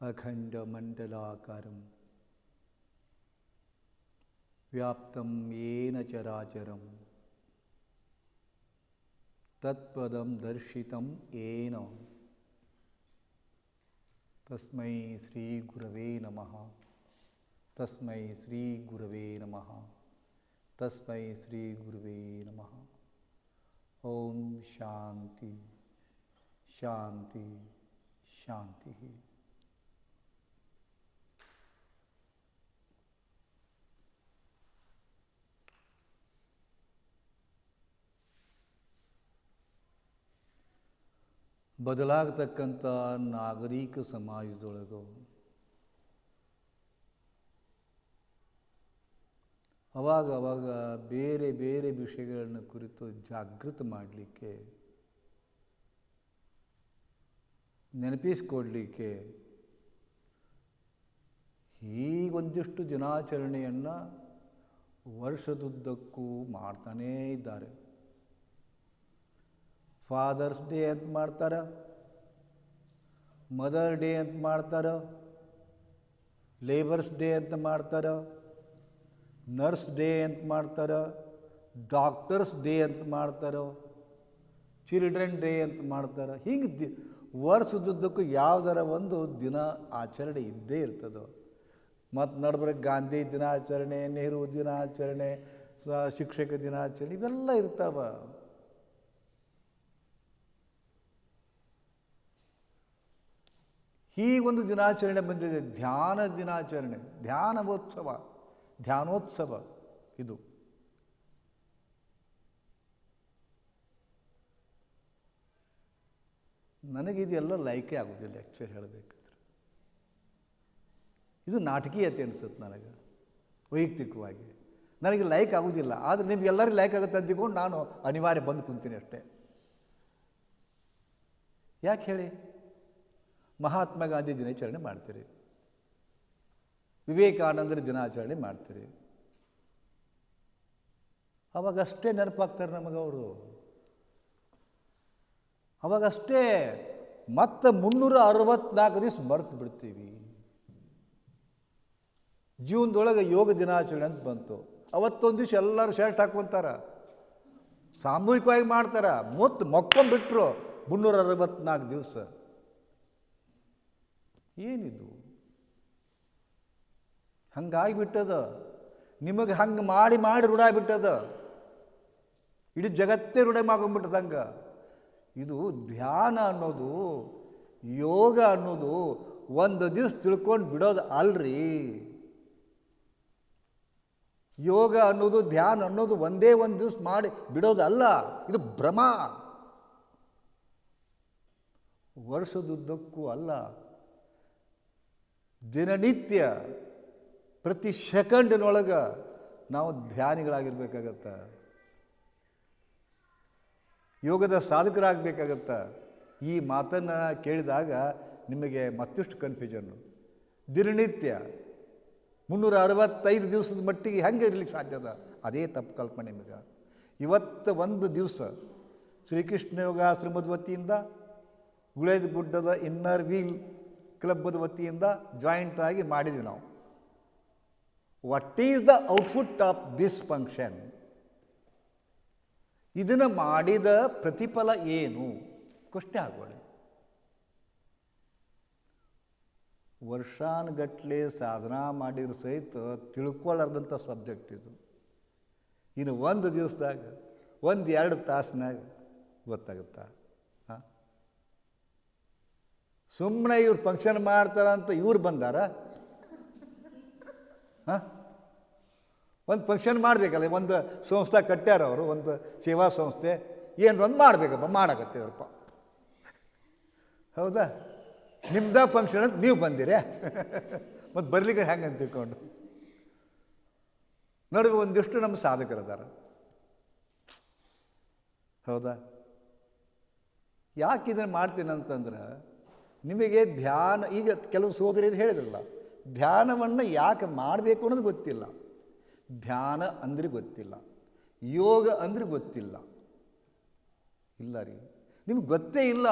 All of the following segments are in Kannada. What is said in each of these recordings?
अखण्डमण्डलाकारं। व्याप्तं येन चराचरं तत्पदं दर्शितं येन। तस्मै श्रीगुरवे नमः। तस्मै श्रीगुरवे नमः। तस्मै श्रीगुरुवे नमः। ॐ शान्ति शान्ति, शान्तिः। ಬದಲಾಗತಕ್ಕಂಥ ನಾಗರಿಕ ಸಮಾಜದೊಳಗು. ಅವಾಗ ಅವಾಗ ಬೇರೆ ಬೇರೆ ವಿಷಯಗಳನ್ನು ಕುರಿತು ಜಾಗೃತ ಮಾಡಲಿಕ್ಕೆ, ನೆನಪಿಸ್ಕೊಡ್ಲಿಕ್ಕೆ ಹೀಗೊಂದಿಷ್ಟು ದಿನಾಚರಣೆಯನ್ನು ವರ್ಷದುದ್ದಕ್ಕೂ ಮಾಡ್ತಾನೇ ಇದ್ದಾರೆ. ಫಾದರ್ಸ್ ಡೇ ಅಂತ ಮಾಡ್ತಾರೆ. ಮದರ್ ಡೇ ಅಂತ ಮಾಡ್ತಾರೆ. ಲೇಬರ್ಸ್ ಡೇ ಅಂತ ಮಾಡ್ತಾರೆ. ನರ್ಸ್ ಡೇ ಅಂತ ಮಾಡ್ತಾರೆ. ಡಾಕ್ಟರ್ಸ್ ಡೇ ಅಂತ ಮಾಡ್ತಾರೆ. ಚಿಲ್ಡ್ರನ್ ಡೇ ಅಂತ ಮಾಡ್ತಾರೆ. ಹೀಗೆ ದಿ ವರ್ಷದುದ್ದಕ್ಕೂ ಯಾವುದರ ಒಂದು ದಿನ ಆಚರಣೆ ಇದ್ದೇ ಇರ್ತದೆ. ಮತ್ತು ನಡಬರೆ ಗಾಂಧಿ ದಿನಾಚರಣೆ, ನೆಹರು ದಿನಾಚರಣೆ ಶಿಕ್ಷಕ ದಿನಾಚರಣೆ, ಇವೆಲ್ಲ ಇರ್ತಾವ. ಹೀಗೊಂದು ದಿನಾಚರಣೆ ಬಂದಿದೆ. ಧ್ಯಾನ ದಿನಾಚರಣೆ ಧ್ಯಾನವೋತ್ಸವ ಧ್ಯಾನೋತ್ಸವ ಇದು. ನನಗಿದೆಲ್ಲ ಲೈಕೇ ಆಗೋದಿಲ್ಲ ಆ್ಯಕ್ಚುಲಿ ಹೇಳಬೇಕಂದ್ರೆ. ಇದು ನಾಟಕೀಯತೆ ಅನಿಸುತ್ತೆ ನನಗೆ, ವೈಯಕ್ತಿಕವಾಗಿ. ನನಗೆ ಲೈಕ್ ಆಗೋದಿಲ್ಲ, ಆದರೆ ನಿಮಗೆಲ್ಲರೂ ಲೈಕ್ ಆಗುತ್ತೆ ಅಂತಿಕೊಂಡು ನಾನು ಅನಿವಾರ್ಯ ಬಂದು ಕುಂತೀನಿ ಅಷ್ಟೇ. ಯಾಕೆ ಹೇಳಿ? ಮಹಾತ್ಮ ಗಾಂಧಿ ದಿನಾಚರಣೆ ಮಾಡ್ತೀರಿ. ವಿವೇಕಾನಂದರ ದಿನಾಚರಣೆ ಮಾಡ್ತೀರಿ. ಅವಾಗಷ್ಟೇ ನೆನಪಾಗ್ತಾರೆ ನಮಗವರು ಅವಾಗಷ್ಟೇ ಮತ್ತೆ ಮುನ್ನೂರ ಅರವತ್ನಾಲ್ಕು ದಿವಸ ಮರೆತು ಬಿಡ್ತೀವಿ. ಜೀವನದೊಳಗೆ ಯೋಗ ದಿನಾಚರಣೆ ಅಂತ ಬಂತು. ಅವತ್ತೊಂದು ದಿವಸ ಎಲ್ಲರೂ ಶರ್ಟ್ ಹಾಕ್ಕೊಂತಾರ. ಸಾಮೂಹಿಕವಾಗಿ ಮಾಡ್ತಾರ. ಮತ್ತು ಮಕ್ಕೊಂಡ್ಬಿಟ್ರು ಮುನ್ನೂರ ಅರವತ್ನಾಲ್ಕು ದಿವಸ. ಏನಿದು? ಹಂಗಾಗಿಬಿಟ್ಟದ? ನಿಮಗೆ ಹಂಗೆ ಮಾಡಿ ಮಾಡಿ ರೂಢ ಬಿಟ್ಟದ ಇಡೀ ಜಗತ್ತೇ ರೂಢ ಮಾಡ್ಕೊಂಡ್ಬಿಟ್ಟದ ಇದು ಧ್ಯಾನ ಅನ್ನೋದು, ಯೋಗ ಅನ್ನೋದು ಒಂದು ದಿವಸ ತಿಳ್ಕೊಂಡು ಬಿಡೋದು ಅಲ್ರಿ. ಯೋಗ ಅನ್ನೋದು, ಧ್ಯಾನ ಅನ್ನೋದು ಒಂದೇ ಒಂದು ದಿವಸ ಮಾಡಿ ಬಿಡೋದು ಅಲ್ಲ, ಇದು ಭ್ರಮ. ವರ್ಷದುದ್ದಕ್ಕೂ ಅಲ್ಲ ದಿನನಿತ್ಯ ಪ್ರತಿ ಸೆಕೆಂಡಿನೊಳಗೆ ನಾವು ಧ್ಯಾನಿಗಳಾಗಿರ್ಬೇಕಾಗತ್ತೆ. ಯೋಗದ ಸಾಧಕರಾಗಬೇಕಾಗತ್ತ. ಈ ಮಾತನ್ನು ಕೇಳಿದಾಗ ನಿಮಗೆ ಮತ್ತಷ್ಟು ಕನ್ಫ್ಯೂಷನ್ನು ದಿನನಿತ್ಯ ಮುನ್ನೂರ ಅರವತ್ತೈದು ದಿವಸದ ಮಟ್ಟಿಗೆ ಹೆಂಗೆ ಇರ್ಲಿಕ್ಕೆ ಅದ? ಅದೇ ತಪ್ಪು ಕಲ್ಪನೆ ನಿಮಗೆ. ಇವತ್ತು ಒಂದು ದಿವಸ ಶ್ರೀಕೃಷ್ಣ ಯೋಗಾಶ್ರಮದ ವತಿಯಿಂದ ಗುಳೇದ ಗುಡ್ಡದ ಇನ್ನರ್ ವೀಲ್ ಕ್ಲಬ್ಬದ ವತಿಯಿಂದ ಜಾಯಿಂಟ್ ಆಗಿ ಮಾಡಿದ್ವಿ ನಾವು. What is the output of this function ಇದನ್ನು ಮಾಡಿದ ಪ್ರತಿಫಲ ಏನು? ಕ್ವಶ್ನೆ ಆಗೋಳಿ ವರ್ಷಾನುಗಟ್ಲೆ ಸಾಧನಾ ಮಾಡಿರೋ ಸಹಿತ ತಿಳ್ಕೊಳ್ಳಾರ್ದಂಥ ಸಬ್ಜೆಕ್ಟ್ ಇದು. ಇನ್ನು ಒಂದು ದಿವಸದಾಗ, ಒಂದು ಎರಡು ತಾಸಿನಾಗ ಗೊತ್ತಾಗುತ್ತಾ? ಸುಮ್ಮನೆ ಇವ್ರು ಫಂಕ್ಷನ್ ಮಾಡ್ತಾರಂತ ಇವ್ರು ಬಂದಾರ? ಹಾಂ? ಒಂದು ಫಂಕ್ಷನ್ ಮಾಡಬೇಕಲ್ಲ, ಒಂದು ಸಂಸ್ಥೆ ಕಟ್ಟ್ಯಾರ ಅವರು, ಒಂದು ಸೇವಾ ಸಂಸ್ಥೆ ಏನು ಒಂದು ಮಾಡಬೇಕಪ್ಪ ಮಾಡಕತ್ತಿದ್ರಪ್ಪ ಹೌದಾ? ನಿಮ್ದ ಫಂಕ್ಷನ್ ಅಂತ ನೀವು ಬಂದಿರೇ. ಮತ್ತು ಬರ್ಲಿಕ್ಕೆ ಹೆಂಗೆ ಅಂತ ತಿಳ್ಕೊಂಡು. ನಡುವೆ ಒಂದಿಷ್ಟು ನಮ್ಮ ಸಾಧಕರದಾರ ಹೌದಾ? ಯಾಕೆ ಇದನ್ನು ಮಾಡ್ತೀನಿ ಅಂತಂದ್ರೆ ನಿಮಗೆ ಧ್ಯಾನ, ಈಗ ಕೆಲವು ಸೋದರಿಯರು ಹೇಳಿದ್ರಲ್ಲ, ಧ್ಯಾನವನ್ನು ಯಾಕೆ ಮಾಡಬೇಕು ಅನ್ನೋದು ಗೊತ್ತಿಲ್ಲ. ಧ್ಯಾನ ಅಂದರೆ ಗೊತ್ತಿಲ್ಲ. ಯೋಗ ಅಂದರೆ ಗೊತ್ತಿಲ್ಲ. ಇಲ್ಲ ರೀ. ನಿಮ್ಗೆ ಗೊತ್ತೇ ಇಲ್ಲ.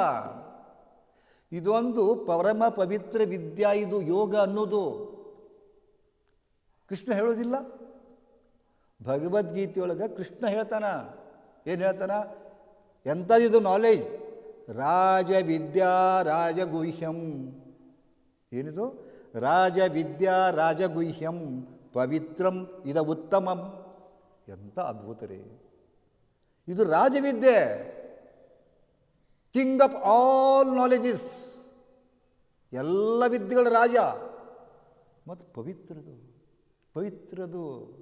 ಇದೊಂದು ಪರಮ ಪವಿತ್ರ ವಿದ್ಯಾ ಇದು ಯೋಗ ಅನ್ನೋದು. ಕೃಷ್ಣ ಹೇಳೋದಿಲ್ಲ. ಭಗವದ್ಗೀತೆಯೊಳಗೆ ಕೃಷ್ಣ ಹೇಳ್ತಾನ. ಏನು ಹೇಳ್ತಾನ? ಎಂಥದಿದು ನಾಲೆಜ್ ರಾಜವಿದ್ಯಾ ರಾಜಗುಹ್ಯಂ. ಏನಿದು? ರಾಜವಿದ್ಯಾ ರಾಜಗುಹ್ಯಂ ಪವಿತ್ರಂ ಇದ ಉತ್ತಮಂ. ಎಂಥ ಅದ್ಭುತ ರೀ ಇದು ರಾಜವಿದ್ಯೆ. King of all knowledges. ಎಲ್ಲ ವಿದ್ಯೆಗಳ ರಾಜ. ಮತ್ತು ಪವಿತ್ರದು. ಪವಿತ್ರದು.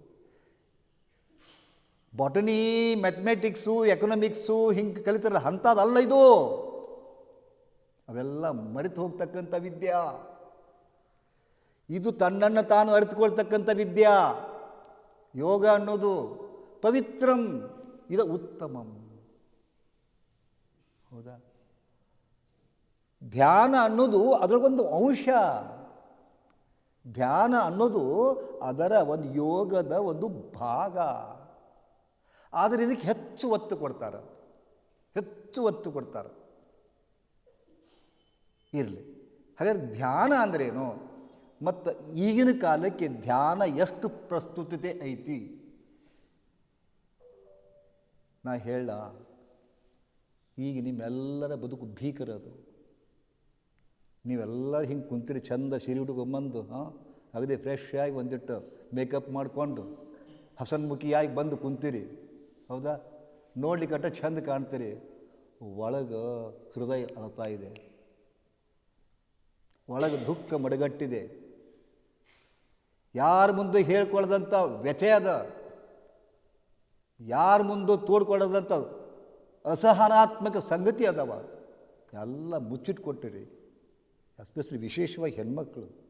ಬಾಟನಿ ಮ್ಯಾಥಮೆಟಿಕ್ಸು ಎಕನಾಮಿಕ್ಸು ಹಿಂಗೆ ಕಲಿತಾರಲ್ಲ ಅಂಥದ್ದಲ್ಲ ಇದು. ಅವೆಲ್ಲ ಮರೆತು ಹೋಗ್ತಕ್ಕಂಥ ವಿದ್ಯಾ. ಇದು ತನ್ನನ್ನು ತಾನು ಅರಿತುಕೊಳ್ತಕ್ಕಂಥ ವಿದ್ಯಾ. ಯೋಗ ಅನ್ನೋದು ಪವಿತ್ರಂ, ಇದು ಉತ್ತಮಂ. ಹೌದಾ? ಧ್ಯಾನ ಅನ್ನೋದು ಅದರೊಂದು ಅಂಶ. ಧ್ಯಾನ ಅನ್ನೋದು ಅದರ ಒಂದು ಯೋಗದ ಒಂದು ಭಾಗ. ಆದರೆ ಇದಕ್ಕೆ ಹೆಚ್ಚು ಒತ್ತು ಕೊಡ್ತಾರೆ. ಹೆಚ್ಚು ಒತ್ತು ಕೊಡ್ತಾರೆ. ಇರಲಿ. ಹಾಗಾದ್ರೆ ಧ್ಯಾನ ಅಂದ್ರೇನು ಮತ್ತು ಈಗಿನ ಕಾಲಕ್ಕೆ ಧ್ಯಾನ ಎಷ್ಟು ಪ್ರಸ್ತುತತೆ ಐತಿ? ನಾ ಹೇಳ ಈಗ ನಿಮ್ಮೆಲ್ಲರ ಬದುಕು ಭೀಕರ ಅದು. ನೀವೆಲ್ಲ ಹಿಂಗೆ ಕುಂತಿರಿ ಚಂದ ಸಿರಿ ಹುಡುಗೊಂಬಂದು ಹಾಂ, ಅಗದಿ ಫ್ರೆಶ್ ಆಗಿ ಒಂದಿಟ್ಟು ಮೇಕಪ್ ಮಾಡಿಕೊಂಡು, ಹಸನ್ಮುಖಿಯಾಗಿ ಬಂದು ಕುಂತೀರಿ. ಹೌದಾ? ನೋಡ್ಲಿಕ್ಕಟ್ಟ ಚಂದ ಕಾಣ್ತೀರಿ. ಒಳಗೆ ಹೃದಯ ಅಳತಾ ಇದೆ. ಒಳಗೆ ದುಃಖ ಮಡಗಟ್ಟಿದೆ. ಯಾರ ಮುಂದೆ ಹೇಳ್ಕೊಳ್ಳದಂಥ ವ್ಯಥೆ ಅದ. ಯಾರ ಮುಂದೆ ತೋಡ್ಕೊಳ್ಳೋದಂಥ ಅಸಹನಾತ್ಮಕ ಸಂಗತಿ ಅದಾವ. ಎಲ್ಲ ಮುಚ್ಚಿಟ್ಕೊಟ್ಟಿರಿ. ಎಸ್ಪೆಷಲಿ ವಿಶೇಷವಾಗಿ ಹೆಣ್ಮಕ್ಳು.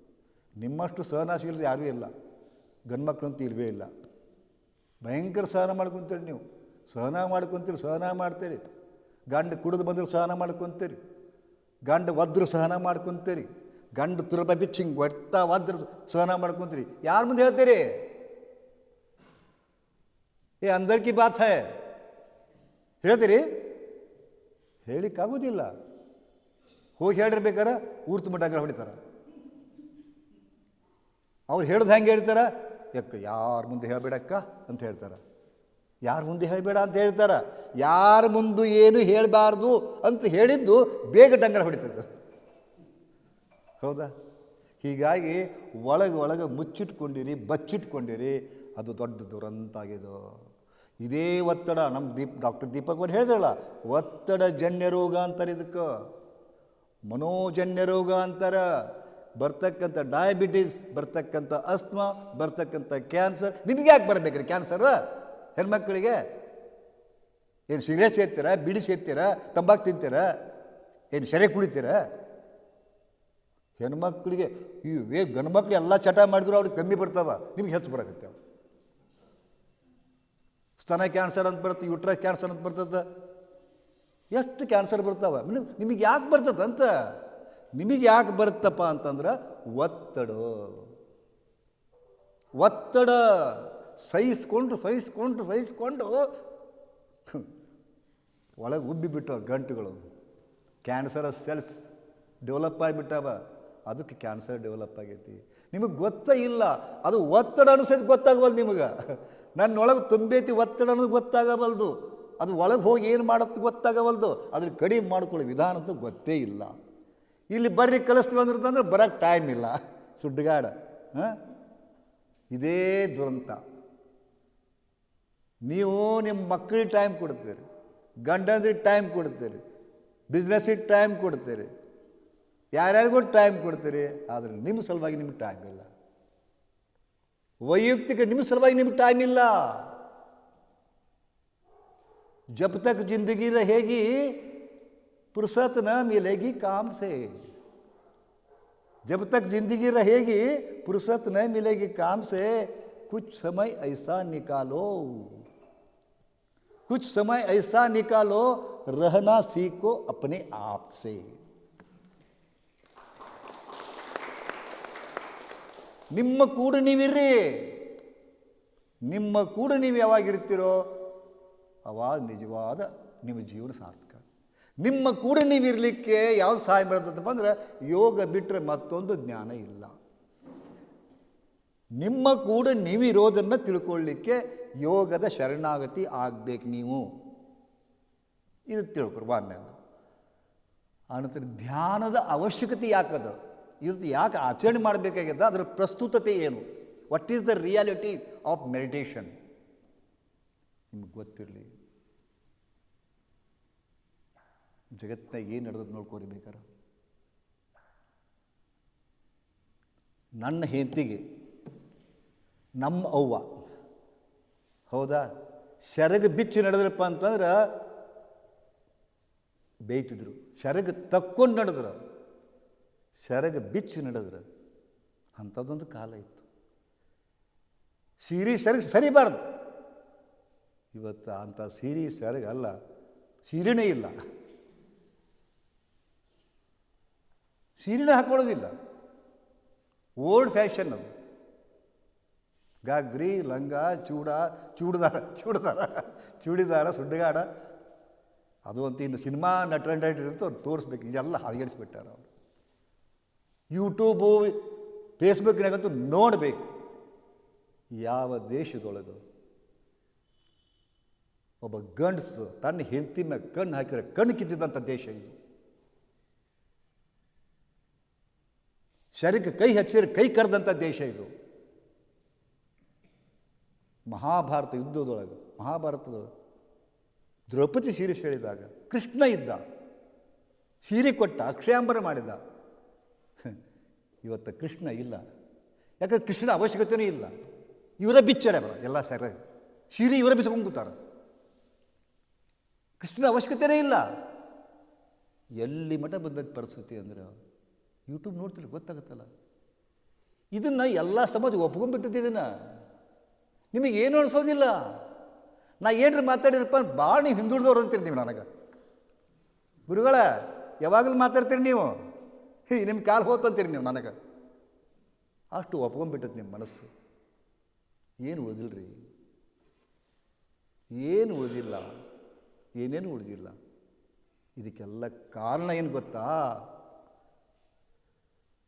ನಿಮ್ಮಷ್ಟು ಸಹನಾಶೀಲರು ಯಾರೂ ಇಲ್ಲ. ಗಂಡ್ಮಕ್ಳು ಅಂತ ಇಲ್ವೇ ಇಲ್ಲ. ಭಯಂಕರ ಸಹನ ಮಾಡ್ಕೊಂತೀರಿ ನೀವು. ಸಹನ ಮಾಡ್ಕೊಂತೀರಿ ಸಹನ ಮಾಡ್ತೀರಿ. ಗಂಡ ಕುಡಿದು ಬಂದ್ರೆ ಸಹನ ಮಾಡ್ಕೊಂತೀರಿ. ಗಂಡ ಒದ್ರು ಸಹನ ಮಾಡ್ಕೊತೀರಿ. ಗಂಡ ತುರಬ ಬಿಚ್ಚಿ ಹಿಂಗೆ ಒಡ್ತಾ ಒದ್ರ ಸಹನ ಮಾಡ್ಕೊಂತೀರಿ. ಯಾರ ಮುಂದೆ ಹೇಳ್ತೀರಿ? ಏ ಅಂದರ್ಕಿ ಬಾತ್ ಹೇ. ಹೇಳ್ತೀರಿ? ಹೇಳಿಕ್ಕಾಗೋದಿಲ್ಲ. ಹೋಗಿ ಹೇಳಿರ್ಬೇಕಾರ ಊರ್ತು ಡಂಗರ ಹೊಡಿತಾರ. ಅವ್ರು ಹೇಳ್ದು ಹೆಂಗೆ ಹೇಳ್ತಾರ? ಯಾಕ ಯಾರ ಮುಂದೆ ಹೇಳಬೇಡಕ್ಕ ಅಂತ ಹೇಳ್ತಾರೆ. ಯಾರ ಮುಂದೆ ಹೇಳಬೇಡ ಅಂತ ಹೇಳ್ತಾರ. ಯಾರ ಮುಂದೆ ಏನು ಹೇಳಬಾರ್ದು ಅಂತ ಹೇಳಿದ್ದು ಬೇಗ ಡಂಗರ ಹೊಡಿತದೆ. ಹೌದಾ? ಹೀಗಾಗಿ ಒಳಗೆ ಒಳಗೆ ಮುಚ್ಚಿಟ್ಕೊಂಡಿರಿ, ಬಚ್ಚಿಟ್ಕೊಂಡಿರಿ, ಅದು ದೊಡ್ಡ ದುರಂತ ಇದೇ ಒತ್ತಡ ನಮ್ಮ ದೀಪ್, ಡಾಕ್ಟರ್ ದೀಪಕ್ ಅವ್ರು ಹೇಳಿದ್ರಲ್ಲ, ಒತ್ತಡ ಜನ್ಯ ರೋಗ ಅಂತಾರೆ ಇದಕ್ಕೆ. ಮನೋಜನ್ಯ ರೋಗ ಅಂತಾರೆ. ಬರ್ತಕ್ಕಂಥ ಡಯಾಬಿಟೀಸ್ ಬರ್ತಕ್ಕಂಥ ಅಸ್ಮಾ ಬರ್ತಕ್ಕಂಥ ಕ್ಯಾನ್ಸರ್ ನಿಮಗೆ ಯಾಕೆ ಬರಬೇಕ್ರಿ ಕ್ಯಾನ್ಸರ್ ಹೆಣ್ಮಕ್ಳಿಗೆ? ಏನು ಸಿಗರೇಟ್ ಸೇರ್ತೀರಾ ಬಿಡಿ ಸೇರ್ತೀರಾ ತಂಬಾಕು ತಿಂತೀರಾ? ಏನು ಸೆರೆ ಕುಡಿತೀರಾ? ಹೆಣ್ಮಕ್ಳಿಗೆ ಈ ವೇ ಗಂಡ್ಮಕ್ಳು ಎಲ್ಲ ಚಟ ಮಾಡಿದ್ರು ಅವ್ರಿಗೆ ಕಮ್ಮಿ ಬರ್ತಾವ. ನಿಮ್ಗೆ ಹೆಚ್ಚು ಬರಾಕತ್ತೆ ಸ್ತನ ಕ್ಯಾನ್ಸರ್ ಅಂತ ಬರುತ್ತೆ ಯುಟ್ರಸ್ ಕ್ಯಾನ್ಸರ್ ಅಂತ ಬರ್ತದೆ. ಎಷ್ಟು ಕ್ಯಾನ್ಸರ್ ಬರ್ತಾವ? ನಿಮ್ಗೆ ನಿಮಗೆ ಯಾಕೆ ಬರ್ತದೆ ಅಂತ ನಿಮಗೆ ಯಾಕೆ ಬರುತ್ತಪ್ಪ ಅಂತಂದ್ರೆ ಒತ್ತಡ. ಒತ್ತಡ ಸಹಿಸ್ಕೊಂಡು ಸಹಿಸ್ಕೊಂಡು ಸಹಿಸ್ಕೊಂಡು ಒಳಗೆ ಉಬ್ಬಿಬಿಟ್ಟವ ಗಂಟುಗಳು. ಕ್ಯಾನ್ಸರ್ ಸೆಲ್ಸ್ ಡೆವಲಪ್ ಆಗಿಬಿಟ್ಟವ. ಅದಕ್ಕೆ ಕ್ಯಾನ್ಸರ್ ಡೆವಲಪ್ ಆಗೈತಿ. ನಿಮಗೆ ಗೊತ್ತೇ ಇಲ್ಲ. ಅದು ಒತ್ತಡ ಅನಿಸೋದು ಗೊತ್ತಾಗವಲ್ದು ನಿಮಗೆ. ನನ್ನೊಳಗೆ ತುಂಬೈತಿ ಒತ್ತಡ ಅನ್ನೋದು ಗೊತ್ತಾಗವಲ್ದು. ಅದು ಒಳಗೆ ಹೋಗಿ ಏನು ಮಾಡುತ್ತೆ ಗೊತ್ತಾಗವಲ್ದು. ಅದ್ರ ಕಡಿಮೆ ಮಾಡ್ಕೊಳ್ಳೋ ವಿಧಾನ ಗೊತ್ತೇ ಇಲ್ಲ. ಇಲ್ಲಿ ಬರ್ರಿ ಕಲಿಸ್ತೀವಿ ಅಂದ್ರದಂದ್ರೆ ಬರೋಕ್ಕೆ ಟೈಮ್ ಇಲ್ಲ. ಸುಡ್ಗಾಡ. ಹಾಂ? ಇದೇ ದುರಂತ. ನೀವು ನಿಮ್ಮ ಮಕ್ಕಳಿಗೆ ಟೈಮ್ ಕೊಡ್ತೀರಿ. ಗಂಡಂದ್ರಿಗೆ ಟೈಮ್ ಕೊಡ್ತೀರಿ. ಬಿಸ್ನೆಸ್ಸಿಗೆ ಟೈಮ್ ಕೊಡ್ತೀರಿ. ಯಾರ್ಯಾರಿಗೂ ಟೈಮ್ ಕೊಡ್ತೀರಿ, ಆದರೆ ನಿಮ್ಮ ಸಲುವಾಗಿ ನಿಮ್ಗೆ ಟೈಮ್ ಇಲ್ಲ. ವೈಯಕ್ತಿಕ ನಿಮ್ಮ ಸಲುವಾಗಿ ನಿಮ್ಗೆ ಟೈಮ್ ಇಲ್ಲ. ಜಪ್ತಕ್ ಜಿಂದಗಿರ ಹೇಗೆ फुर्सत न मिलेगी काम से जब तक जिंदगी रहेगी फुर्सत न मिलेगी काम से कुछ समय ऐसा निकालो कुछ समय ऐसा निकालो रहना सीखो अपने आप से ನಿಮ್ಮ ಕೂಡ ನೀವಿರ್ರಿ ನಿಮ್ಮ ಕೂಡ ನೀವು ಯಾವಾಗಿರ್ತೀರೋ ಅವಾಗ ನಿಜವಾದ ನಿಮ್ಮ ಜೀವನ ಸಾರ್ಥಕ ನಿಮ್ಮ ಕೂಡ ನೀವಿರಲಿಕ್ಕೆ ಯಾವ್ದು ಸಹಾಯ ಮಾಡ್ತದಪ್ಪ ಅಂದ್ರೆ ಯೋಗ ಬಿಟ್ಟರೆ ಮತ್ತೊಂದು ಜ್ಞಾನ ಇಲ್ಲ. ನಿಮ್ಮ ಕೂಡ ನೀವಿರೋದನ್ನು ತಿಳ್ಕೊಳ್ಳಿಕ್ಕೆ ಯೋಗದ ಶರಣಾಗತಿ ಆಗಬೇಕು ನೀವು. ಇದು ತಿಳ್ಕೊರು ಒಂದನೇದು. ಆನಂತರ ಧ್ಯಾನದ ಅವಶ್ಯಕತೆ ಯಾಕದ ಇದು ಯಾಕೆ ಆಚರಣೆ ಮಾಡಬೇಕಾಗ್ಯದ ಅದರ ಪ್ರಸ್ತುತತೆ ಏನು? What is the reality of meditation ನಿಮ್ಗೆ ಗೊತ್ತಿರಲಿ. ಜಗತ್ತಿನಾಗ ಏನು ನಡೆದದ್ದು ನೋಡ್ಕೋರಿ ಬೇಕಾರೆ. ನನ್ನ ಹೆಂಡತಿಗೆ, ನಮ್ಮ ಅವ್ವ, ಹೌದಾ? ಶರಗ ಬಿಚ್ಚಿ ನಡೆದ್ರಪ್ಪ ಅಂತಂದ್ರೆ ಬೇಯ್ತಿದ್ರು. ಶರಗ ತಕ್ಕೊಂಡು ನಡೆದ್ರು. ಶರಗ ಬಿಚ್ಚಿ ನಡೆದ್ರು. ಅಂಥದ್ದೊಂದು ಕಾಲ ಇತ್ತು. ಸೀರೆ ಸರಿ ಸರಿಬಾರ್ದು. ಇವತ್ತು ಅಂಥ ಸೀರೆ ಸರಿಗಲ್ಲ. ಸೀರೆನೇ ಇಲ್ಲ. ಸೀರೆನೇ ಹಾಕೊಳ್ಳೋದಿಲ್ಲ. ಓಲ್ಡ್ ಫ್ಯಾಷನ್ ಅದು. ಗಾಗ್ರಿ, ಲಂಗ, ಚೂಡ, ಚೂಡಿದಾರ ಚೂಡಿದಾರ ಚೂಡಿದಾರ, ಸುಡ್ಗಾಡ. ಅದು ಅಂತ ಇನ್ನು ಸಿನಿಮಾ ನಟ ಅಂತ ಅವ್ರು ತೋರಿಸ್ಬೇಕು. ಇದೆಲ್ಲ ಹದಗೆಡಿಸ್ಬಿಟ್ಟಾರ ಅವರು. ಯೂಟ್ಯೂಬು ಫೇಸ್ಬುಕ್ನಾಗಂತೂ ನೋಡಬೇಕು. ಯಾವ ದೇಶದೊಳಗೆ. ಒಬ್ಬ ಗಂಡಸು ತನ್ನ ಹೆಂಡತಿ ಮೇಲೆ ಕಣ್ಣು ಹಾಕಿದ್ರೆ ಕಣ್ಣು ಕಿತ್ತಿದಂಥ ದೇಶ ಇದು. ಶರೀರಕ್ಕೆ ಕೈ ಹಚ್ಚಿದ್ರೆ ಕೈ ಕರೆದಂಥ ದೇಶ ಇದು. ಮಹಾಭಾರತ ಯುದ್ಧದೊಳಗೆ, ಮಹಾಭಾರತದೊಳಗೆ. ದ್ರೌಪದಿ ಸೀರೆ ಹೇಳಿದಾಗ ಕೃಷ್ಣ ಇದ್ದ. ಸೀರೆ ಕೊಟ್ಟ, ಅಕ್ಷಯಾಂಬರ ಮಾಡಿದ. ಇವತ್ತು ಕೃಷ್ಣ ಇಲ್ಲ. ಯಾಕಂದ್ರೆ ಕೃಷ್ಣ ಅವಶ್ಯಕತೆಯೂ ಇಲ್ಲ. ಇವರ ಬಿಚ್ಚಡೆ ಬರ ಎಲ್ಲ ಸರ. ಸೀರೆ ಇವರ ಬಿಚ್ಕೊಂಡು ಕೂತಾರ. ಕೃಷ್ಣ ಅವಶ್ಯಕತೆಯೇ ಇಲ್ಲ. ಎಲ್ಲಿ ಮಠ ಬಂದದ್ದು ಪರಿಸ್ಥಿತಿ ಅಂದ್ರೆ ಯೂಟ್ಯೂಬ್ ನೋಡ್ತೀರಿ ಗೊತ್ತಾಗುತ್ತಲ್ಲ. ಇದನ್ನು ಎಲ್ಲ ಸಮಾಜ ಒಪ್ಕೊಂಡ್ಬಿಟ್ಟಿದ್ದು ಇದನ್ನು. ನಿಮಗೆ ಏನು ಅನಿಸೋದಿಲ್ಲ. ನಾ ಏನ್ರಿ ಮಾತಾಡಿರಪ್ಪ ಭಾಳ ನೀವು ಹಿಂದುಳಿದವ್ರು ಅಂತೀರಿ ನೀವು ನನಗೆ. ಗುರುಗಳ, ಯಾವಾಗಲೂ ಮಾತಾಡ್ತೀರಿ ನೀವು? ಹೇ ನಿಮ್ಮ ಕಾಲು ಹೋತಂತೀರಿ ನೀವು ನನಗೆ. ಅಷ್ಟು ಒಪ್ಕೊಂಡ್ಬಿಟ್ಟದ್ದು ನಿಮ್ಮ ಮನಸ್ಸು. ಏನು ಉಳಿದಿಲ್ರಿ? ಏನು ಉಳಿದಿಲ್ಲ? ಏನೇನು ಉಳಿದಿಲ್ಲ? ಇದಕ್ಕೆಲ್ಲ ಕಾರಣ ಏನು ಗೊತ್ತಾ?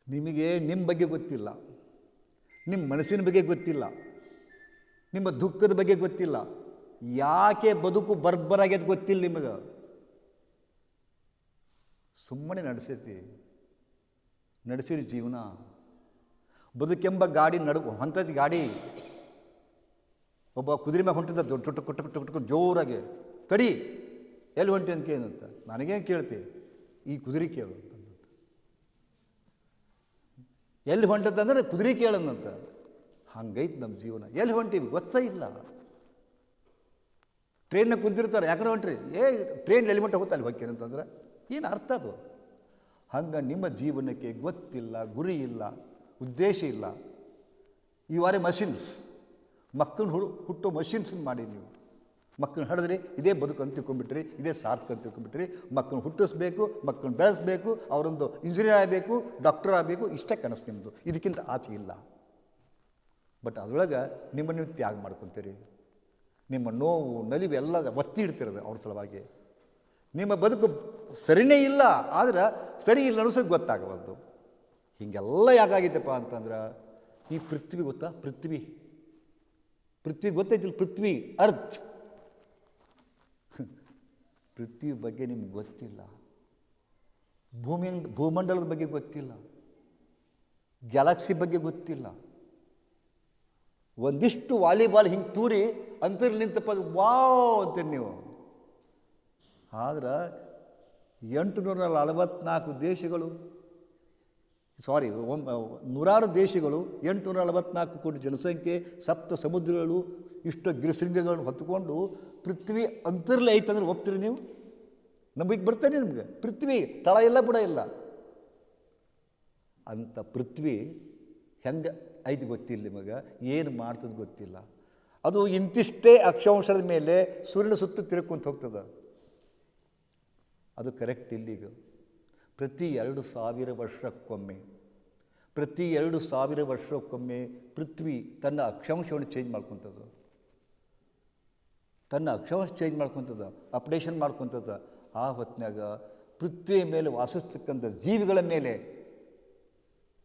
ನಿಮಗೆ ನಿಮ್ಮ ಬಗ್ಗೆ ಗೊತ್ತಿಲ್ಲ, ನಿಮ್ಮ ಮನಸ್ಸಿನ ಬಗ್ಗೆ ಗೊತ್ತಿಲ್ಲ, ನಿಮ್ಮ ದುಃಖದ ಬಗ್ಗೆ ಗೊತ್ತಿಲ್ಲ, ಯಾಕೆ ಬದುಕು ಬರ್ಬರಾಗ್ಯದ ಗೊತ್ತಿಲ್ಲ ನಿಮಗೆ? ಸುಮ್ಮನೆ ನಡೆಸೈತಿ, ನಡೆಸಿರಿ ಜೀವನ. ಬದುಕೆಂಬ ಗಾಡಿ ನಡು ಹೊಂತೈತಿ ಗಾಡಿ, ಒಬ್ಬ ಕುದುರೆ ಮ್ಯಾಗ ಹೊಂಟಿದ್ದ, ದೊಡ್ಡ ಟುಟ್ಟು ಕುಟ್ಟು ಕುಟ್ಟು ಕುಟ್ಕೊಂಡು ಜೋರಾಗಿ, ತಡಿ, ಎಲ್ಲಿ ಹೊಂಟಿ ಅಂತ ಕೇಳಂತ ನನಗೇನು ಕೇಳ್ತಿ, ಈ ಕುದುರೆ ಕೇಳು. ಎಲ್ಲಿ ಹೊಂಟದಂದ್ರೆ ಕುದುರೆ ಕೇಳನಂತ ಹಂಗೈತೆ ನಮ್ಮ ಜೀವನ. ಎಲ್ಲಿ ಹೊಂಟೀವಿ? ಗೊತ್ತೇ ಇಲ್ಲ. ಟ್ರೈನ್ನಾಗ ಕುಂತಿರ್ತಾರೆ ಯಾಕಂದ್ರೆ ಹೊಂಟ್ರಿ? ಏ ಟ್ರೈನ್ ಎಲ್ಲಿ ಮಟ್ಟ ಹೋಗ್ತಾ ಅಲ್ಲಿ ಹೊಕ್ಕೇನಂತಂದ್ರೆ ಏನು ಅರ್ಥ ಅದು? ಹಂಗೆ ನಿಮ್ಮ ಜೀವನಕ್ಕೆ ಗೊತ್ತಿಲ್ಲ, ಗುರಿ ಇಲ್ಲ, ಉದ್ದೇಶ ಇಲ್ಲ. ಯು ಆರ್ ಎ ಮಷಿನ್ಸ್ ಮಕ್ಕಳು ಹುಡು, ಹುಟ್ಟೋ ಮಷಿನ್ಸ್ ಮಾಡಿ ನೀವು. ಮಕ್ಕಳನ್ನ ಹಡಿದ್ರಿ, ಇದೇ ಬದುಕು ಅಂತ ತಿಳ್ಕೊಂಡ್ಬಿಟ್ರಿ ಇದೇ ಸಾರ್ಥಕ ಅಂತ ತಿಳ್ಕೊಂಡ್ಬಿಟ್ರಿ ಮಕ್ಕಳನ್ನ ಹುಟ್ಟಿಸ್ಬೇಕು, ಮಕ್ಕಳನ್ನ ಬೆಳೆಸಬೇಕು, ಅವರೊಂದು ಇಂಜಿನಿಯರ್ ಆಗಬೇಕು ಡಾಕ್ಟರ್ ಆಗಬೇಕು, ಇಷ್ಟೇ ಕನಸು ನಿಮ್ಮದು ಇದಕ್ಕಿಂತ ಆಚೆ ಇಲ್ಲ. ಬಟ್ ಅದರೊಳಗೆ ನಿಮ್ಮ ನೀವು ತ್ಯಾಗ ಮಾಡ್ಕೊತೀರಿ. ನಿಮ್ಮ ನೋವು, ನಲಿವು ಎಲ್ಲ ಒತ್ತಿ ಇಡ್ತಿರೋದು ಅವ್ರ ಸಲುವಾಗಿ. ನಿಮ್ಮ ಬದುಕು ಸರಿನೇ ಇಲ್ಲ, ಆದ್ರೆ ಸರಿ ಇಲ್ಲ ಅನಿಸೋದು ಗೊತ್ತಾಗಬಾರ್ದು. ಹೀಗೆಲ್ಲ ಯಾಕಾಗಿತ್ತಪ್ಪ ಅಂತಂದ್ರೆ, ಈ ಪೃಥ್ವಿ ಗೊತ್ತಾ? ಪೃಥ್ವಿ. ಪೃಥ್ವಿ ಗೊತ್ತೈತಿಲ್ಲ ಪೃಥ್ವಿ, ಅರ್ತ್. ಪೃಥ್ವಿ ಬಗ್ಗೆ ನಿಮ್ಗೆ ಗೊತ್ತಿಲ್ಲ. ಭೂಮಿ, ಭೂಮಂಡಲದ ಬಗ್ಗೆ ಗೊತ್ತಿಲ್ಲ. ಗ್ಯಾಲಕ್ಸಿ ಬಗ್ಗೆ ಗೊತ್ತಿಲ್ಲ. ಒಂದಿಷ್ಟು ವಾಲಿಬಾಲ್ ಹಿಂಗೆ ತೂರಿ ಅಂತರ್ ನಿಂತಪ್ಪ ವಾವ್ ಅಂತೀರಿ ನೀವು. ಆದ್ರೆ ಎಂಟುನೂರ ನಲವತ್ನಾಲ್ಕು ದೇಶಗಳು ಸಾರಿ ನೂರಾರು ದೇಶಗಳು ಎಂಟುನೂರ ನಲವತ್ನಾಲ್ಕು ಕೋಟಿ ಜನಸಂಖ್ಯೆ, ಸಪ್ತ ಸಮುದ್ರಗಳು, ಇಷ್ಟು ಗಿರಿಶೃಂಗಗಳನ್ನು ಹೊತ್ತುಕೊಂಡು ಪೃಥ್ವಿ ಅಂತರ್ಲಿ ಐತಂದ್ರೆ ಒಪ್ತೀರಿ ನೀವು? ನಂಬಿಕೆ ಬರ್ತಾನೆ ನಿಮಗೆ. ಪೃಥ್ವಿ, ತಳ ಇಲ್ಲ, ಬುಡ ಇಲ್ಲ. ಅಂತ ಪೃಥ್ವಿ ಹೆಂಗೆ ಐದು ಗೊತ್ತಿಲ್ಲ ನಿಮಗೆ, ಏನು ಮಾಡ್ತದೆ ಗೊತ್ತಿಲ್ಲ. ಅದು ಇಂತಿಷ್ಟೇ ಅಕ್ಷಾಂಶದ ಮೇಲೆ ಸೂರ್ಯನ ಸುತ್ತ ತಿರ್ಕೊಂತ ಹೋಗ್ತದೆ. ಅದು ಕರೆಕ್ಟ್ ಇಲ್ಲೀಗ ಪ್ರತಿ ಎರಡು ಸಾವಿರ ವರ್ಷಕ್ಕೊಮ್ಮೆ, ಪ್ರತಿ ಎರಡು ಸಾವಿರ ವರ್ಷಕ್ಕೊಮ್ಮೆ ಪೃಥ್ವಿ ತನ್ನ ಅಕ್ಷಾಂಶವನ್ನು ಚೇಂಜ್ ಮಾಡ್ಕೊತದ ತನ್ನ ಅಕ್ಷಾಂಶ ಚೇಂಜ್ ಮಾಡ್ಕೊತದ ಅಪ್ಡೇಷನ್ ಮಾಡ್ಕೊತದ, ಆ ಹೊತ್ತಿನಾಗ ಪೃಥ್ವಿಯ ಮೇಲೆ ವಾಸಿಸ್ತಕ್ಕಂಥ ಜೀವಿಗಳ ಮೇಲೆ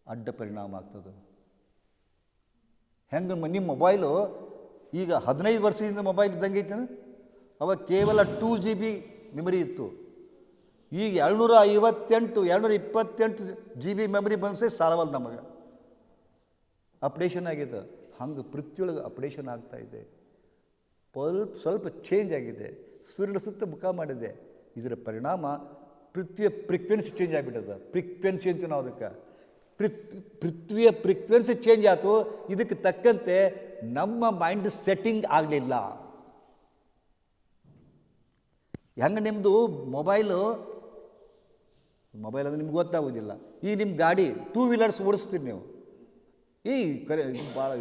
ಅಡ್ಡ ಪರಿಣಾಮ ಆಗ್ತದೆ. ಹೆಂಗೆ ನಿಮ್ಮ ಮೊಬೈಲು ಈಗ ಹದಿನೈದು ವರ್ಷದಿಂದ ಮೊಬೈಲ್ ಇದ್ದಂಗೆ ಐತೇನು? ಅವಾಗ ಕೇವಲ ಟೂ ಜಿ ಬಿ ಮೆಮರಿ ಇತ್ತು. ಈಗ ಎರಡುನೂರ ಐವತ್ತೆಂಟು, ಎರಡುನೂರ ಇಪ್ಪತ್ತೆಂಟು ಜಿ ಬಿ ಮೆಮರಿ ಬಂದರೆ ಸಾಲವಲ್ಲ ನಮಗೆ. ಅಪ್ಡೇಷನ್ ಆಗಿದೆ. ಹಂಗೆ ಪೃಥ್ವಿಯೊಳಗೆ ಅಪ್ಡೇಷನ್ ಆಗ್ತಾ ಇದೆ. ಸ್ವಲ್ಪ ಸ್ವಲ್ಪ ಚೇಂಜ್ ಆಗಿದೆ. ಸೂರ್ಯನ ಸುತ್ತ ಮುಖ ಮಾಡಿದೆ. ಇದರ ಪರಿಣಾಮ ಪೃಥ್ವಿಯ ಫ್ರಿಕ್ವೆನ್ಸಿ ಚೇಂಜ್ ಆಗಿಬಿಟ್ಟದ. ಫ್ರಿಕ್ವೆನ್ಸಿ ಅಂತ ನಾವು ಅದಕ್ಕೆ. ಪೃಥ್, ಪೃಥ್ವಿಯ ಫ್ರಿಕ್ವೆನ್ಸಿ ಚೇಂಜ್ ಆಯಿತು. ಇದಕ್ಕೆ ತಕ್ಕಂತೆ ನಮ್ಮ ಮೈಂಡ್ ಸೆಟ್ಟಿಂಗ್ ಆಗಲಿಲ್ಲ. ಹೆಂಗೆ ನಿಮ್ಮದು ಮೊಬೈಲು ಮೊಬೈಲ್ ಅಂದರೆ ನಿಮ್ಗೆ ಗೊತ್ತಾಗೋದಿಲ್ಲ. ಈ ನಿಮ್ಮ ಗಾಡಿ ಟೂ ವೀಲರ್ಸ್ ಓಡಿಸ್ತೀರಿ ನೀವು. ಈ ಕರೆ ಭಾಳ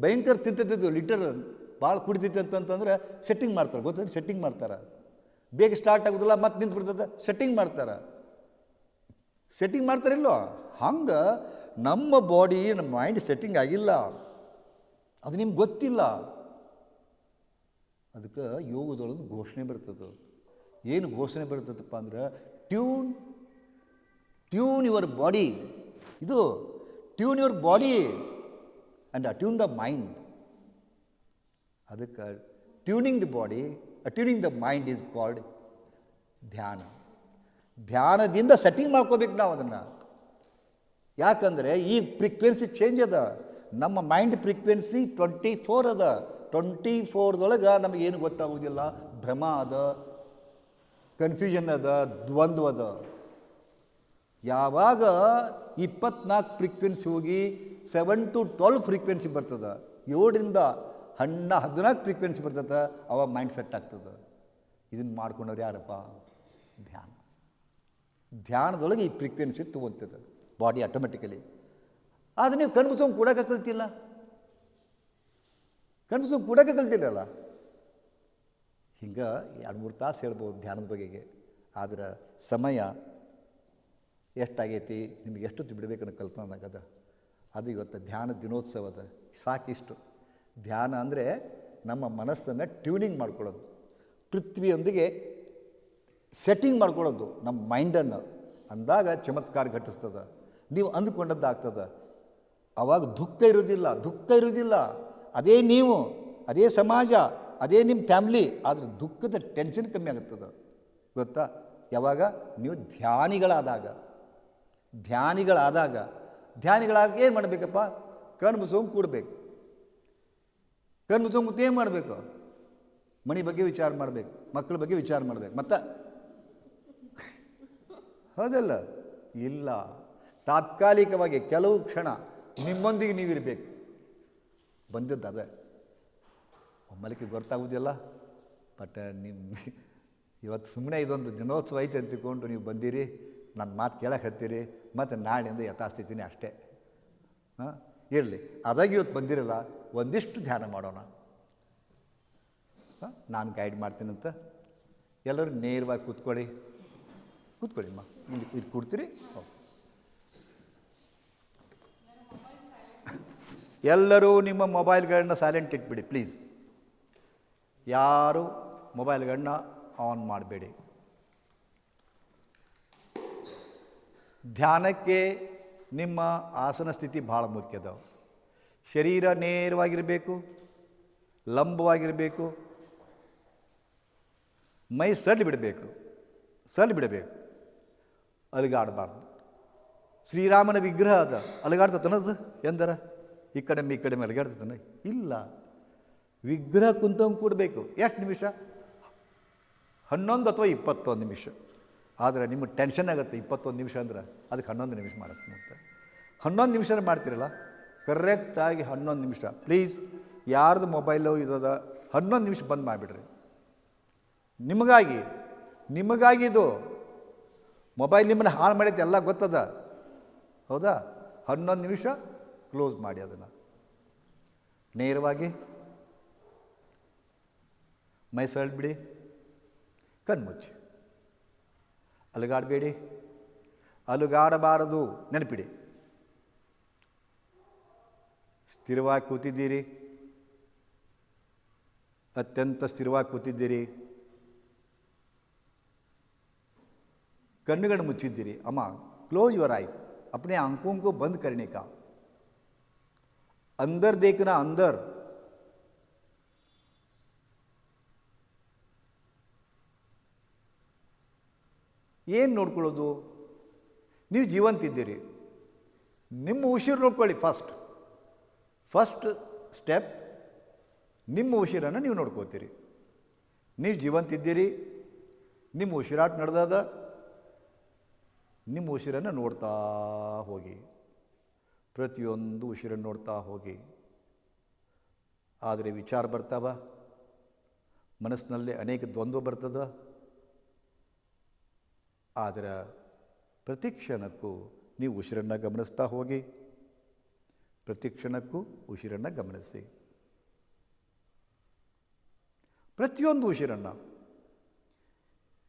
ಭಯಂಕರ ತಿಂತಿದ್ದು ಲೀಟರ್ ಭಾಳ ಕುಡಿತೈತೆ ಅಂತಂತಂದ್ರೆ ಸೆಟ್ಟಿಂಗ್ ಮಾಡ್ತಾರೆ. ಗೊತ್ತಂದ್ರೆ ಸೆಟ್ಟಿಂಗ್ ಮಾಡ್ತಾರೆ. ಬೇಗ ಸ್ಟಾರ್ಟ್ ಆಗೋದಿಲ್ಲ, ಮತ್ತೆ ನಿಂತು ಬಿಡ್ತದೆ ಸೆಟ್ಟಿಂಗ್ ಮಾಡ್ತಾರೆ ಸೆಟ್ಟಿಂಗ್ ಮಾಡ್ತಾರಿಲ್ಲೋ ಹಂಗೆ ನಮ್ಮ ಬಾಡಿ ನಮ್ಮ ಮೈಂಡ್ ಸೆಟ್ಟಿಂಗ್ ಆಗಿಲ್ಲ. ಅದು ನಿಮ್ಗೆ ಗೊತ್ತಿಲ್ಲ. ಅದಕ್ಕೆ ಯೋಗದೊಳಗೆ ಘೋಷಣೆ ಬರ್ತದೆ ಏನು ಘೋಷಣೆ ಬರ್ತದಪ್ಪ ಅಂದ್ರೆ ಟ್ಯೂನ್ ಟ್ಯೂನ್ ಯುವರ್ ಬಾಡಿ ಇದು tune your body and attune the mind ಅದಕ್ಕೆ tuning the body tuning the mind is called dhyana. ಧ್ಯಾನದಿಂದ ಸೆಟ್ಟಿಂಗ್ ಮಾಡ್ಕೋಬೇಕು ನಾವು ಅದನ್ನು. ಯಾಕಂದರೆ ಈ ಫ್ರೀಕ್ವೆನ್ಸಿ ಚೇಂಜ್ ಅದ. ನಮ್ಮ ಮೈಂಡ್ ಫ್ರೀಕ್ವೆನ್ಸಿ ಟ್ವೆಂಟಿ ಫೋರ್ ಅದ. ಟ್ವೆಂಟಿ ಫೋರ್ದೊಳಗೆ ನಮಗೇನು ಗೊತ್ತಾಗೋದಿಲ್ಲ? ಭ್ರಮ ಅದ ಕನ್ಫ್ಯೂಷನ್ ಅದ, ದ್ವಂದ್ವ ಅದ. ಯಾವಾಗ ಇಪ್ಪತ್ನಾಲ್ಕು ಫ್ರೀಕ್ವೆನ್ಸಿ ಹೋಗಿ ಸೆವೆನ್ ಟು ಟ್ವೆಲ್ವ್ ಫ್ರೀಕ್ವೆನ್ಸಿ ಬರ್ತದೆ? ಏಳರಿಂದ ಹನ್ನ ಹದಿನಾಲ್ಕು ಫ್ರೀಕ್ವೆನ್ಸಿ ಬರ್ತದೆ, ಅವಾಗ ಮೈಂಡ್ ಸೆಟ್ ಆಗ್ತದೆ. ಇದನ್ನು ಮಾಡ್ಕೊಂಡವ್ರು ಯಾರಪ್ಪ? ಧ್ಯಾನ. ಧ್ಯಾನದೊಳಗೆ ಈ ಫ್ರೀಕ್ವೆನ್ಸಿ ತೊಗೊತದೆ ಬಾಡಿ ಆಟೋಮೆಟಿಕಲಿ ಆದರೆ ನೀವು ಕಣ್ಮುಚ್ಕೊಂಡು ಕೂಡಕ್ಕೆ ಕಲ್ತಿಲ್ಲ. ಕಣ್ಮುಚ್ಕೊಂಡು ಕೂಡಕ್ಕೆ ಕಲ್ತಿಲ್ಲಲ್ಲ? ಹಿಂಗೆ ಎರಡು ಮೂರು ತಾಸು ಹೇಳ್ಬೋದು ಧ್ಯಾನದ ಬಗೆಗೆ. ಆದ್ರೆ ಸಮಯ ಎಷ್ಟಾಗೈತಿ, ನಿಮಗೆ ಎಷ್ಟೊತ್ತು ಬಿಡಬೇಕನ್ನೋ ಕಲ್ಪನೆ ಆಗದ ಅದು ಇವತ್ತು ಧ್ಯಾನ ದಿನೋತ್ಸವದ ಸಾಕಿಷ್ಟು. ಧ್ಯಾನ ಅಂದರೆ ನಮ್ಮ ಮನಸ್ಸನ್ನು ಟ್ಯೂನಿಂಗ್ ಮಾಡ್ಕೊಳ್ಳೋದು. ಪೃಥ್ವಿಯೊಂದಿಗೆ ಸೆಟ್ಟಿಂಗ್ ಮಾಡ್ಕೊಳ್ಳೋದು ನಮ್ಮ ಮೈಂಡನ್ನು ಅಂದಾಗ ಚಮತ್ಕಾರ ಘಟಿಸ್ತದೆ. ನೀವು ಅಂದುಕೊಂಡದ್ದು ಆಗ್ತದೆ ಆವಾಗ ದುಃಖ ಇರೋದಿಲ್ಲ ದುಃಖ ಇರೋದಿಲ್ಲ ಅದೇ ನೀವು, ಅದೇ ಸಮಾಜ, ಅದೇ ನಿಮ್ಮ ಫ್ಯಾಮ್ಲಿ ಆದರೆ ದುಃಖದ ಟೆನ್ಷನ್ ಕಮ್ಮಿ ಆಗುತ್ತದೆ. ಗೊತ್ತಾ? ಯಾವಾಗ? ನೀವು ಧ್ಯಾನಿಗಳಾದಾಗ. ಧ್ಯಾನಿಗಳಾದಾಗ. ಧ್ಯಾನಿಗಳಾಗ ಏನು ಮಾಡಬೇಕಪ್ಪ? ಕಣ್ಣು ಕೂಡಬೇಕು. ಕಣ್ಣು ತುಂಬ ಏನು ಮಾಡಬೇಕು? ಮಣಿ ಬಗ್ಗೆ ವಿಚಾರ ಮಾಡಬೇಕು, ಮಕ್ಕಳ ಬಗ್ಗೆ ವಿಚಾರ ಮಾಡಬೇಕು. ಮತ್ತು? ಹೌದಲ್ಲ? ಇಲ್ಲ. ತಾತ್ಕಾಲಿಕವಾಗಿ ಕೆಲವು ಕ್ಷಣ ನಿಮ್ಮೊಂದಿಗೆ ನೀವಿರಬೇಕು. ಬಂದಿದ್ದು ಅದೇ. ಒಮ್ಮಲಿಕ್ಕೆ ಗೊತ್ತಾಗುವುದಿಲ್ಲ ಬಟ್ ನಿಮ್ಮ ಇವತ್ತು ಸುಮ್ಮನೆ ಇದೊಂದು ದಿನೋತ್ಸವ ಐತೆ ಅಂತ ತಿಳ್ಕೊಂಡು ನೀವು ಬಂದಿರಿ ನನ್ನ ಮಾತು ಕೇಳಕ್ಕೆ ಹತ್ತೀರಿ, ಮತ್ತು ನಾಳೆಯಿಂದ ಯಥಾಸ್ಥಿತಿನೇ ಅಷ್ಟೇ. ಹಾಂ? ಇರಲಿ. ಅದಾಗಿ ಇವತ್ತು ಬಂದಿರಲ್ಲ, ಒಂದಿಷ್ಟು ಧ್ಯಾನ ಮಾಡೋಣ. ನಾನು ಗೈಡ್ ಮಾಡ್ತೀನಂತ. ಎಲ್ಲರೂ ನೇರವಾಗಿ ಕೂತ್ಕೊಳ್ಳಿ. ಕೂತ್ಕೊಳ್ಳಿ ಅಮ್ಮ ಇಲ್ಲಿ ಇಲ್ಲಿ ಕೂಡ್ತೀರಿ? ಎಲ್ಲರೂ ನಿಮ್ಮ ಮೊಬೈಲ್ಗಳನ್ನ ಸೈಲೆಂಟ್ ಇಟ್ಬಿಡಿ ಪ್ಲೀಸ್ ಯಾರು ಮೊಬೈಲ್ಗಳನ್ನ ಆನ್ ಮಾಡಬೇಡಿ. ಧ್ಯಾನಕ್ಕೆ ನಿಮ್ಮ ಆಸನ ಸ್ಥಿತಿ ಭಾಳ ಮುಖ್ಯದ ಶರೀರ ನೇರವಾಗಿರಬೇಕು, ಲಂಬವಾಗಿರಬೇಕು, ಮೈ ಸಲ್ಲಿ ಬಿಡಬೇಕು ಸಲ್ಲಿ ಬಿಡಬೇಕು, ಅಲುಗಾಡಬಾರ್ದು. ಶ್ರೀರಾಮನ ವಿಗ್ರಹ ಅದ ಅಲಗಾಡ್ತತನದು ಎಂದರ? ಈ ಕಡೆ ಈ ಕಡೆ ಅಲಗಾಡ್ತತನ? ಇಲ್ಲ. ವಿಗ್ರಹ ಕುಂತಂಗೆ ಕೂಡಬೇಕು. ಎಷ್ಟು ನಿಮಿಷ? ಹನ್ನೊಂದು ಅಥವಾ ಇಪ್ಪತ್ತೊಂದು ನಿಮಿಷ. ಆದರೆ ನಿಮಗೆ ಟೆನ್ಷನ್ ಆಗುತ್ತೆ, ಇಪ್ಪತ್ತೊಂದು ನಿಮಿಷ ಅಂದ್ರೆ, ಅದಕ್ಕೆ ಹನ್ನೊಂದು ನಿಮಿಷ ಮಾಡಿಸ್ತೀನಿ ಅಂತ. ಹನ್ನೊಂದು ನಿಮಿಷ ಮಾಡ್ತಿರಲ್ಲ? ಕರೆಕ್ಟಾಗಿ ಹನ್ನೊಂದು ನಿಮಿಷ. ಪ್ಲೀಸ್ ಯಾರ್ದು ಮೊಬೈಲು ಇರೋದ ಹನ್ನೊಂದು ನಿಮಿಷ ಬಂದ್ ಮಾಡಿಬಿಡ್ರಿ. ನಿಮಗಾಗಿ ನಿಮಗಾಗಿ ಇದು ಮೊಬೈಲ್ ನಿಮ್ಮನ್ನು ಹಾಳು ಮಾಡೈತೆ ಎಲ್ಲ ಗೊತ್ತದ? ಹೌದಾ? ಹನ್ನೊಂದು ನಿಮಿಷ ಕ್ಲೋಸ್ ಮಾಡಿ ಅದನ್ನು. ನೇರವಾಗಿ. ಮೈ ಬಿಡಿ. ಕಣ್ಮುಚ್ಚಿ. ಅಲುಗಾಡಬೇಡಿ. ಅಲುಗಾಡಬಾರದು. ನೆನಪಿಡಿ. ಸ್ಥಿರವಾಗಿ ಕೂತಿದ್ದೀರಿ ಅತ್ಯಂತ ಸ್ಥಿರವಾಗಿ ಕೂತಿದ್ದೀರಿ ಕಣ್ಣುಗಳನ್ನು ಮುಚ್ಚಿದ್ದೀರಿ ಅಮ್ಮ क्लोज योर आइज अपने आंखों को बंद करने का अंदर देखना अंदर ಏನು ನೋಡ್ಕೊಳ್ಳೋದು ನೀವು ಜೀವಂತಿದ್ದೀರಿ ನಿಮ್ಮ ಉಸಿರು ನೋಡ್ಕೊಳ್ಳಿ ಫಸ್ಟ್ ಫಸ್ಟ್ ಸ್ಟೆಪ್ ನಿಮ್ಮ ಉಸಿರನ್ನು ನೀವು ನೋಡ್ಕೋತೀರಿ. ನೀವು ಜೀವಂತಿದ್ದೀರಿ, ನಿಮ್ಮ ಉಸಿರಾಟ ನಡೆದಾದ, ನಿಮ್ಮ ಉಸಿರನ್ನು ನೋಡ್ತಾ ಹೋಗಿ. ಪ್ರತಿಯೊಂದು ಉಸಿರನ್ನು ನೋಡ್ತಾ ಹೋಗಿ. ಆದರೆ ವಿಚಾರ ಬರ್ತಾವ? ಮನಸ್ಸಿನಲ್ಲಿ ಅನೇಕ ದ್ವಂದ್ವ ಬರ್ತದ? ಆದರೆ ಪ್ರತಿ ಕ್ಷಣಕ್ಕೂ ನೀವು ಉಸಿರನ್ನು ಗಮನಿಸ್ತಾ ಹೋಗಿ. ಪ್ರತಿ ಕ್ಷಣಕ್ಕೂ ಉಸಿರನ್ನು ಗಮನಿಸಿ. ಪ್ರತಿಯೊಂದು ಉಸಿರನ್ನು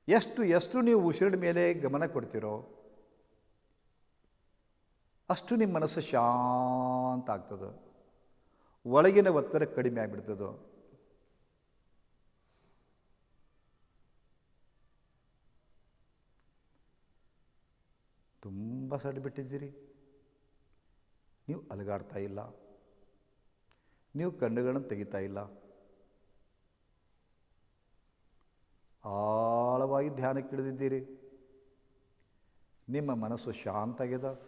ಎಷ್ಟು ಎಷ್ಟು ನೀವು ಉಸಿರಿನ ಮೇಲೆ ಗಮನ ಕೊಡ್ತೀರೋ ಅಷ್ಟು ನಿಮ್ಮ ಮನಸ್ಸು ಶಾಂತ ಆಗ್ತದೆ. ಒಳಗಿನ ಒತ್ತಡ ಕಡಿಮೆ ಆಗಿಬಿಡ್ತದೋ. ತುಂಬ ಸಡ್ ಬಿಟ್ಟಿದ್ದೀರಿ. ನೀವು ಅಲುಗಾಡ್ತಾ ಇಲ್ಲ. ನೀವು ಕಣ್ಣುಗಳನ್ನು ತೆಗಿತಾ ಇಲ್ಲ. ಆಳವಾಗಿ ಧ್ಯಾನಕ್ಕೆ ಇಳಿದಿದ್ದೀರಿ. ನಿಮ್ಮ ಮನಸ್ಸು ಶಾಂತ ಆಗ್ಯದ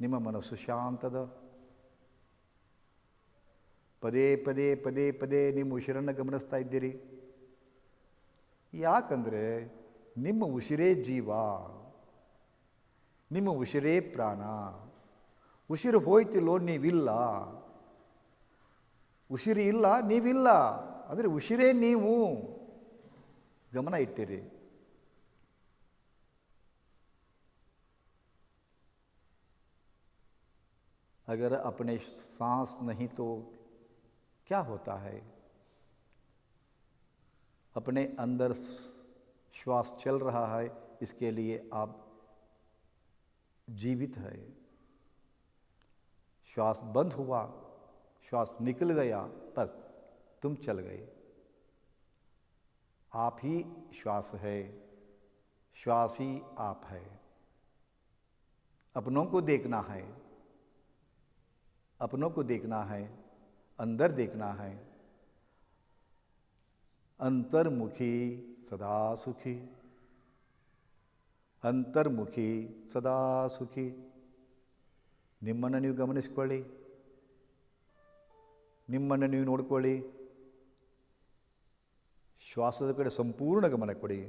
ನಿಮ್ಮ ಮನಸ್ಸು ಶಾಂತದ. ಪದೇ ಪದೇ ಪದೇ ಪದೇ ನಿಮ್ಮ ಉಸಿರನ್ನು ಗಮನಿಸ್ತಾ ಇದ್ದೀರಿ. ಯಾಕಂದರೆ ನಿಮ್ಮ ಉಸಿರೇ ಜೀವ. ನಿಮ್ಮ ಉಸಿರೇ ಪ್ರಾಣ ಉಸಿರು ಹೋಯ್ತಿಲ್ಲೋ ನೀವಿಲ್ಲ ಉಸಿರು ಇಲ್ಲ ನೀವಿಲ್ಲ ಅಂದರೆ ಉಸಿರೇ ನೀವು ಗಮನ ಇಟ್ಟಿರಿ अगर अपने सांस नहीं तो क्या होता है अपने अंदर श्वास चल रहा है इसके लिए आप जीवित है। श्वास बंद हुआ, श्वास निकल गया, बस तुम चल गए। आप ही श्वास है, श्वास ही आप है। अपनों को देखना है, अपनों को देखना है, अंदर देखना है। अंतर्मुखी सदा सुखी। ಅಂತರ್ಮುಖಿ ಸದಾ ಸುಖಿ. ನಿಮ್ಮನ್ನು ನೀವು ಗಮನಿಸ್ಕೊಳ್ಳಿ. ನಿಮ್ಮನ್ನು ನೀವು ನೋಡ್ಕೊಳ್ಳಿ. ಶ್ವಾಸದ ಕಡೆ ಸಂಪೂರ್ಣ ಗಮನ ಕೊಡಿ.